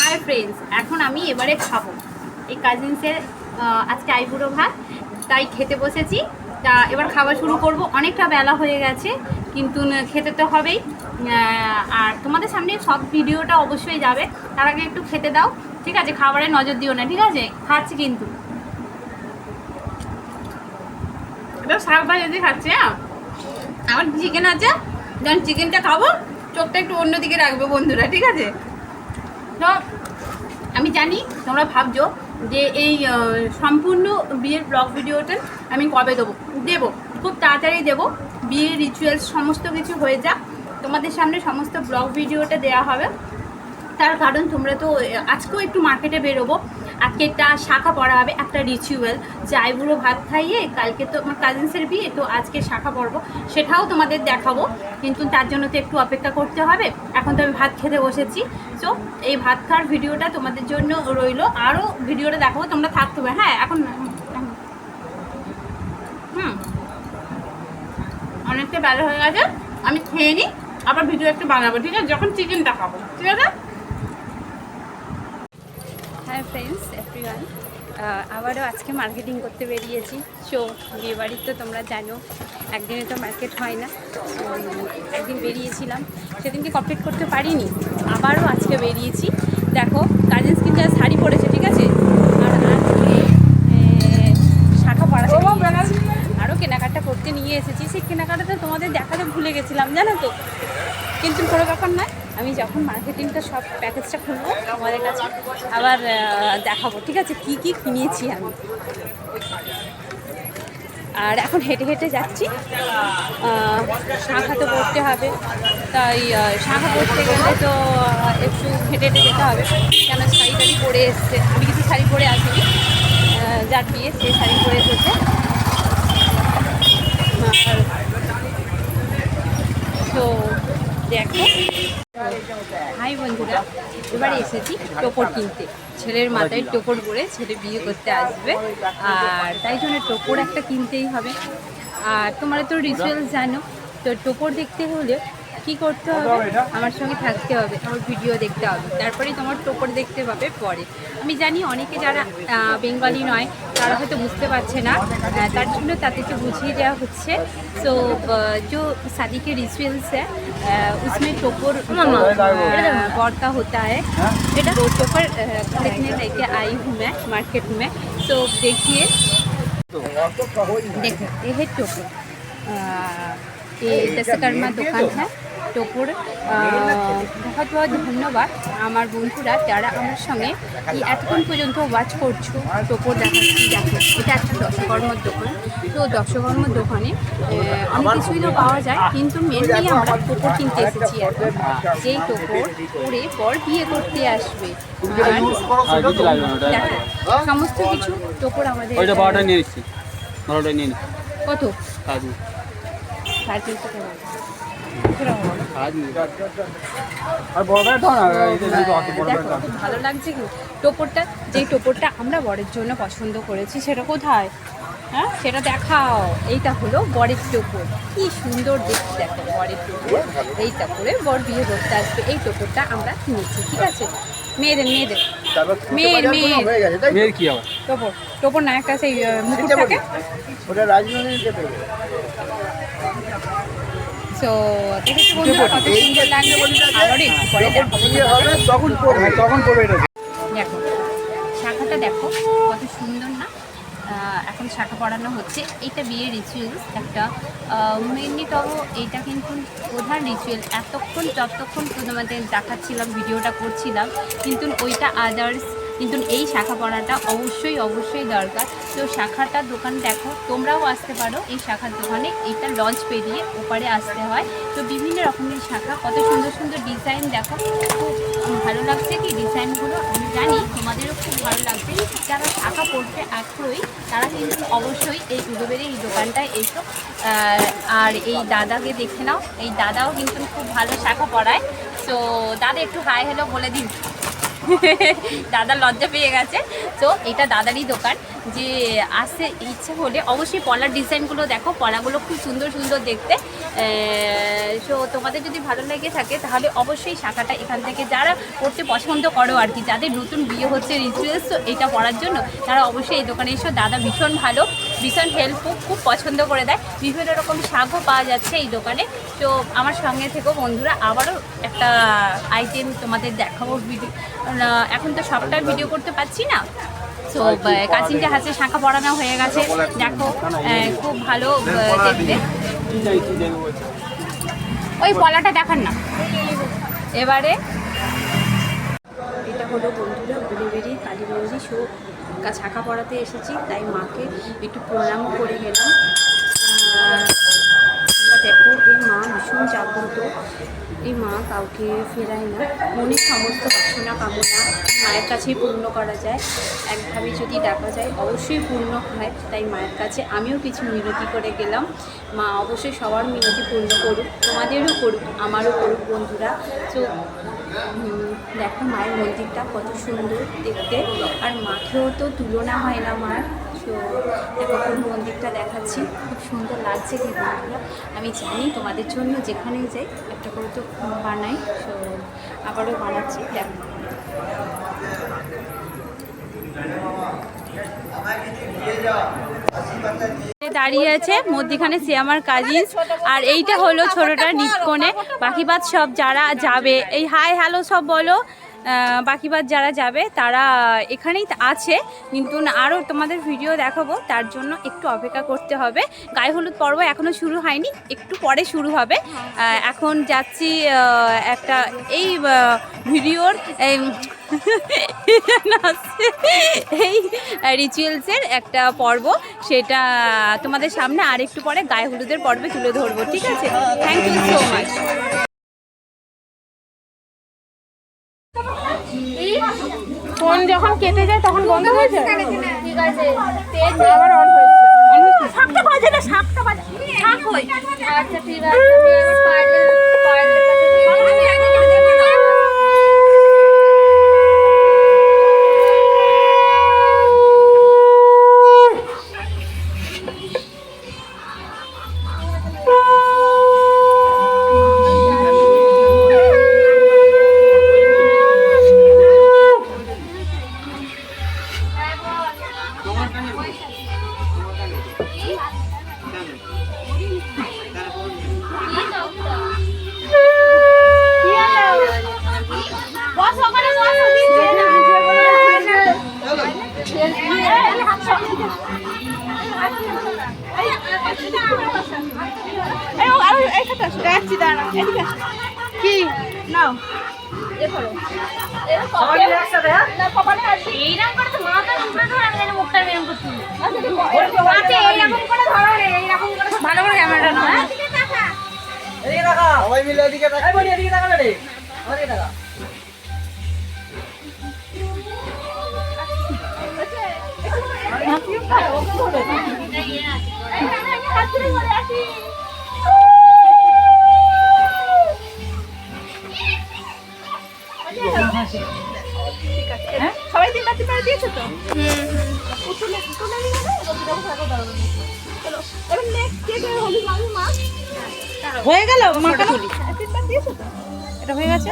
Hi friends এখন আমি এবারে খাব। এই কাজিনসের আজকে আইবুড়ো ভাত, তাই খেতে বসেছি। তা এবার খাওয়া শুরু করব। অনেকটা বেলা হয়ে গেছে, কিন্তু খেতে তো হবেই। আর তোমাদের সামনে সব ভিডিওটা অবশ্যই যাবে। তার আগে একটু খেতে দাও। ঠিক আছে, খাবারে নজর দিও না, ঠিক আছে? খাচ্ছি কিন্তু। এটা শাক ভাজা খাচ্ছি হ্যাঁ? আমার চিকেন আছে। যখন চিকেনটা খাব, চোখটা একটু অন্যদিকে রাখবে বন্ধুরা, ঠিক আছে? আমি জানি, তোমরা ভাবছ যে এই সম্পূর্ণ বিয়ের ব্লগ ভিডিওটা আমি কবে দেবো? দেবো, খুব তাড়াতাড়ি দেবো। বিয়ের রিচুয়ালস সমস্ত কিছু হয়ে যাক। তোমাদের সামনে সমস্ত ব্লগ ভিডিওটা দেওয়া হবে। তার কারণ তোমরা তো, আজকেও একটু মার্কেটে বেরোবো। একটা শাখা পড়া হবে, একটা রিচুয়াল যে আইবুড়ো ভাত খাইয়ে কালকে তো আমার কাজিন্সের বিয়ে, তো আজকে শাখা পড়ব, সেটাও তোমাদের দেখাবো। কিন্তু তার জন্য তো একটু অপেক্ষা করতে হবে। এখন তো আমি ভাত খেতে বসেছি। তো এই ভাত খাওয়ার ভিডিওটা তোমাদের জন্য রইল। আরও ভিডিওটা দেখাবো, তোমরা থাকতে হবে। হ্যাঁ এখন হুম। অনেকটা বেলা হয়ে গেছে, আমি খেয়ে নিই, আবার ভিডিও একটু বানাবো, ঠিক আছে? যখন চিকেনটা খাব, ঠিক আছে? হ্যাঁ ফ্রেন্ডস এভরিওয়ান আবারও আজকে মার্কেটিং করতে বেরিয়েছি। সো বিয়েবাড়ির তো তোমরা জানো একদিনে তো মার্কেট হয় না। একদিন বেরিয়েছিলাম। সেদিনকে কমপ্লিট করতে পারিনি। আবারও আজকে বেরিয়েছি। দেখো কাজিন্স কিন্তু আজ শাড়ি পরেছে ঠিক আছে? আর আজকে শাখা পড়াতে আরও কেনাকাটা করতে নিয়ে এসেছি। সেই কেনাকাটাটা তোমাদের দেখাতে ভুলে গেছিলাম জানো তো? কিন্তু কোনো ব্যাপার নয়। আমি যখন মার্কেটিংটা সব প্যাকেজটা খুলবো, তোমাদের কাছে আবার দেখাবো। ঠিক আছে? কি কি কিনেছি আমি? আর এখন হেঁটে হেঁটে যাচ্ছি। শাখা তো পড়তে হবে। তাই শাখা পড়তে গেলে তো একটু হেঁটে হেঁটে যেতে হবে। কেন শাড়ি টাড়ি পরে এসছে। আমি কিছু শাড়ি পরে আসিনি। যার বিয়ে, সে শাড়ি পরে এসেছে। তো, দেখো। হাই বন্ধুরা, এবারে এসেছি টোপর কিনতে। ছেলের মাথায় টোপর পরে ছেলে বিয়ে করতে আসবে। আর তাই জন্য টোপর একটা কিনতেই হবে। আর তোমরা তো রিচুয়ালস জানো, তো টোপর দেখতে হলে কি করতে হবে আমার সঙ্গে থাকতে হবে আমার ভিডিও দেখতে হবে তারপরেই তোমার টোপর দেখতে পাবে পরে আমি জানি অনেকে যারা আহ, বেঙ্গলি নয় তারা হয়তো বুঝতে পারছে না আহ, তার জন্য তাদেরকে বুঝিয়ে দেওয়া হচ্ছে তো जो शादी के रिचुअल्स है अ, उसमें टोपर बड़ता होता है बेटा वो टोपर अ, खरीदने लेके आई हूँ मैं मार्केट में तो देखिए देखो ये है टोपर अ, ये দশকর্মা দোকান है টোপর বহুত বহুত ধন্যবাদ আমার বন্ধুরা যারা আমার সঙ্গে এতক্ষণ পর্যন্ত ওয়াচ করছ টোপর দেখাচ্ছি দেখো এটা একটা দশকর্মার দোকান। তো দশকর্মার দোকানে অনেক কিছুই তো পাওয়া যায় কিন্তু মেনলি আমরা টোপর কিনতে এসেছি এখন। যেই টোপর পরে পর বিয়ে করতে আসবে। আর সমস্ত কিছু টোপর আমাদের কত? কাজ সাড়ে তিনশো টাকা। ভালো লাগছে কি? টোপরটা যেই টোপরটা আমরা বরের জন্য পছন্দ করেছি সেটা কোথায়? হ্যাঁ সেটা দেখাও। এইটা হলো বরের টোপর। কি সুন্দর দেখতে দেখো বরের টোপর। এইটা করে বর বিয়ে করতে আসবে। এই টোপরটা আমরা কিনেছি ঠিক আছে? মেয়েদের মেয়েদের। মেয়ের মেয়ের মেয়ের কি আবার? টোপর টোপর না একটা সেই মুকুটটাকে? ওটা রাজনগরের করবে এটা। দেখো শাখাটা দেখো কত সুন্দর না? এখন শাখা পড়ানো হচ্ছে। এইটা বিয়ের রিচুয়ালস একটা মেনলি তব এইটা কিন্তু প্রধান রিচুয়াল এতক্ষণ যতক্ষণ তোমাদের দেখাচ্ছিলাম ভিডিওটা করছিলাম কিন্তু ওইটা আদার্স কিন্তু এই শাখা পড়াটা অবশ্যই অবশ্যই দরকার। তো শাখাটার দোকান দেখো, তোমরাও আসতে পারো। এই শাখার দোকানে এটা লঞ্চ পেরিয়ে ওপারে আসতে হয়। তো বিভিন্ন রকমের শাখা, কত সুন্দর সুন্দর ডিজাইন দেখো। খুব ভালো লাগছে কি ডিজাইনগুলো আমি জানি তোমাদেরও খুব ভালো লাগবে যারা শাখা পড়তে আগ্রহী, তারা কিন্তু অবশ্যই এই উদবের এই দোকানটায় এসো। আর এই দাদাকে দেখে নাও। এই দাদাও কিন্তু খুব ভালো শাখা পড়ায়। তো দাদা একটু হাই হ্যালো বলে দিন। দাদা লজ্জা পেয়ে গেছে। তো এটা দাদারই দোকান। যে আসতে ইচ্ছে হলে অবশ্যই পলার ডিজাইনগুলো দেখো, পলাগুলো খুব সুন্দর সুন্দর দেখতে। সো তোমাদের যদি ভালো লেগে থাকে, তাহলে অবশ্যই শাখাটা এখান থেকে যারা পড়তে পছন্দ করো আর কি, যাদের নতুন বিয়ে হচ্ছে রিচুয়ালস তো এটা পড়ার জন্য, তারা অবশ্যই এই দোকানে এসো। দাদা ভীষণ ভালো, ভীষণ হেল্পফুল খুব পছন্দ করে দেয়। বিভিন্ন রকম শাকও পাওয়া যাচ্ছে এই দোকানে। তো আমার সঙ্গে থেকেও বন্ধুরা আবারও একটা আইটেম তোমাদের দেখাবো ভিডিও এখন তো সবটা ভিডিও করতে পারছি না। তো কাজিনটা হাতে শাঁখা পড়ানো হয়ে গেছে। দেখো খুব ভালো দেখতে। ওই পলাটা দেখান না। এবারে এটা হলো বন্ধুরা গুলিবেরি কালী মন্দির শো ছাকা পড়াতে এসেছি তাই মাকে একটু প্রণাম করে গেলাম আহ, তোমরা দেখো এই ভীষণ জাগ্রত এই মা কাউকে ফেরায় না। মনের সমস্ত বাসনা কামনা মায়ের কাছেই পূর্ণ করা যায়। একভাবে যদি ডাকা যায়, অবশ্যই পূর্ণ হয়। তাই মায়ের কাছে আমিও কিছু মিনতি করে গেলাম। মা অবশ্যই সবার মিনতি পূর্ণ করুক, তোমাদেরও করুক, আমারও করুক বন্ধুরা। তো দেখো মায়ের মন্দিরটা কত সুন্দর দেখতে। আর মাকেও তো তুলনা হয় না মার। তো দেখো মন্দিরটা দেখাচ্ছি। খুব সুন্দর লাগছে কি বন্ধুরা আমি জানি তোমাদের জন্য যেখানেই যাই, একটা করে তো বানাই, তো আবারও বানাচ্ছি, দেখো। দাঁড়িয়ে আছে মধ্যিখানে সে আমার কাজিন আর এইটা হলো ছোটটা নিপকোণে বাকিবাদ সব যারা যাবে। এই হাই হ্যালো সব বলো। আহ, বাকিবাদ যারা যাবে তারা এখানেই আছে। কিন্তু আরও তোমাদের ভিডিও দেখাবো তার জন্য একটু অপেক্ষা করতে হবে। গায়ে হলুদ পর্ব এখনও শুরু হয়নি একটু পরে শুরু হবে। এখন যাচ্ছি একটা এই ভিডিওর এই এই রিচুয়ালসের একটা পর্ব। সেটা তোমাদের সামনে আর একটু পরে গায়ে হলুদের পর্বে তুলে ধরবো ঠিক আছে? Thank you so much phone যখন কেটে যায় তখন বন্ধ হয়ে যায়? ঠিক আছে আবার অন হয়েছে। সাতটা বাজে না সাতটা বাজে। আচ্ছা ঠিক আছে কি নাও এইরকম করে তো মাথা উপরে ধরে আমি জানি মুখটা বেরম করছি আচ্ছা এইরকম করে ধরো রে এইরকম করে ভালো করে হ্যাঁ সবাই তিন দিয়েছে তো নিয়ে গেলে চলো এবার নেক্সট হয়ে মাটা এটা হয়ে গেছে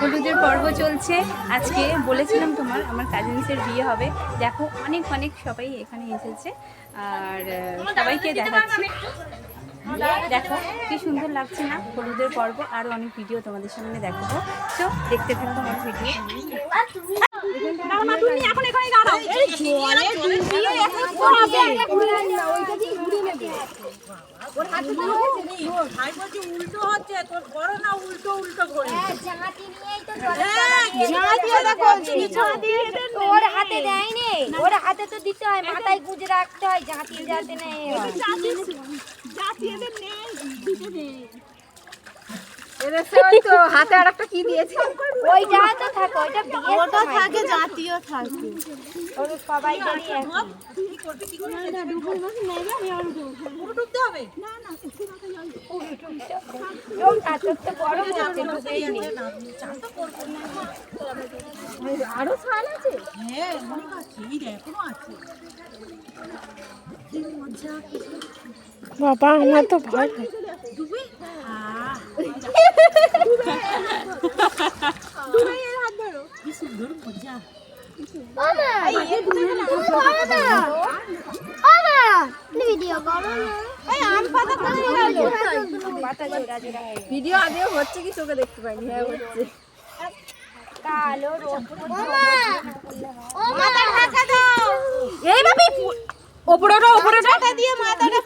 হলুদের পর্ব চলছে আজকে বলেছিলাম তোমার আমার কাজিনসের বিয়ে হবে দেখো অনেক অনেক সবাই এখানে এসেছে আর সবাইকে দেখাচ্ছি দেখো কি সুন্দর লাগছে না? হলুদের পর্ব আরও অনেক ভিডিও তোমাদের সামনে দেখাবো। তো দেখতে থাকো আমার ভিডিও ওর হাতে তো হচ্ছে নেই ভাই বলছে উল্টো হচ্ছে তোর বড় না উল্টো উল্টো করে ঝাঁটিয়ে দেখো ঝাঁটিয়ে ওর হাতে দেয়নি। ওর হাতে তো দিতে হয় মাথায় গুঁজে রাখতে হয় জাঁতিয়ে যাতে নেই হাতে আর একটা কি দিয়েছে? ওইটা তো থাকে ওইটা বিয়ে ওটা থাকে জাতীয় থাকে। ওর সবাই জানি একই। লোক তার তো বড় হচ্ছে ঢুকেই নেই। আরও ছাল আছে? বাবা আমার তো ভয়। ভিডিও আদেও হচ্ছে কি চোখে দেখতে পাইনি হ্যাঁ হচ্ছে কালো রোদ এইভাবে ওপরেটা ওপরেটা দিয়ে মাথাটা